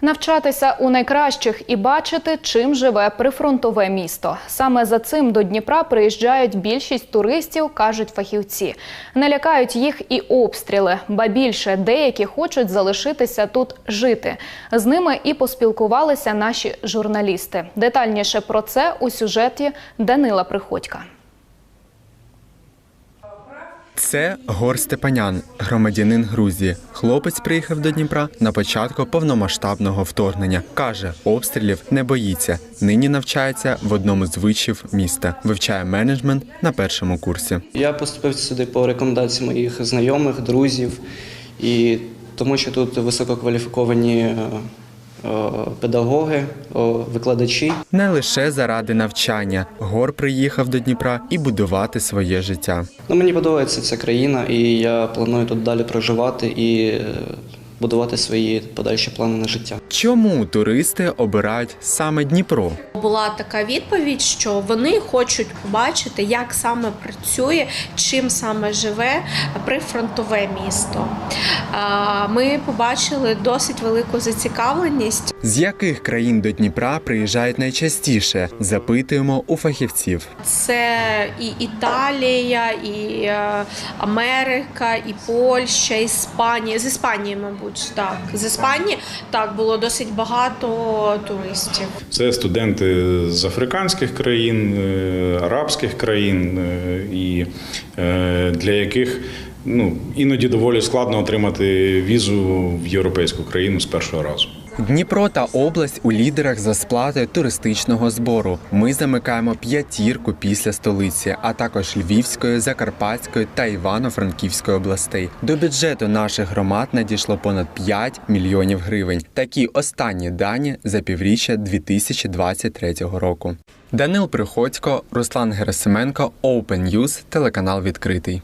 Навчатися у найкращих і бачити, чим живе прифронтове місто. Саме за цим до Дніпра приїжджають більшість туристів, кажуть фахівці. Не лякають їх і обстріли, ба більше деякі хочуть залишитися тут жити. З ними і поспілкувалися наші журналісти. Детальніше про це у сюжеті Данила Приходька. Це Гор Степанян, громадянин Грузії. Хлопець приїхав до Дніпра на початку повномасштабного вторгнення. Каже, обстрілів не боїться. Нині навчається в одному з вишів міста. Вивчає менеджмент на першому курсі. Я поступив сюди по рекомендації моїх знайомих, друзів, і тому що тут висококваліфіковані е, педагоги, викладачі. Не лише заради навчання. Гор приїхав до Дніпра і будувати своє життя. Ну, мені подобається ця країна, і я планую тут далі проживати і е, будувати свої подальші плани на життя. Чому туристи обирають саме Дніпро? Була така відповідь, що вони хочуть побачити, як саме працює, чим саме живе прифронтове місто. Ми побачили досить велику зацікавленість. З яких країн до Дніпра приїжджають найчастіше? Запитуємо у фахівців. Це і Італія, і е, Америка, і Польща, Іспанія. З Іспанії, мабуть, так. З Іспанії так було досить багато туристів. Це студенти з африканських країн, е, арабських країн, е, і е, для яких ну, іноді доволі складно отримати візу в європейську країну з першого разу. Дніпро та область у лідерах за сплатою туристичного збору. Ми замикаємо п'ятірку після столиці, а також Львівської, Закарпатської та Івано-Франківської областей. До бюджету наших громад надійшло понад 5 мільйонів гривень. Такі останні дані за півріччя 2023 року. Данил Приходько, Руслан Герасименко, Open News, телеканал відкритий.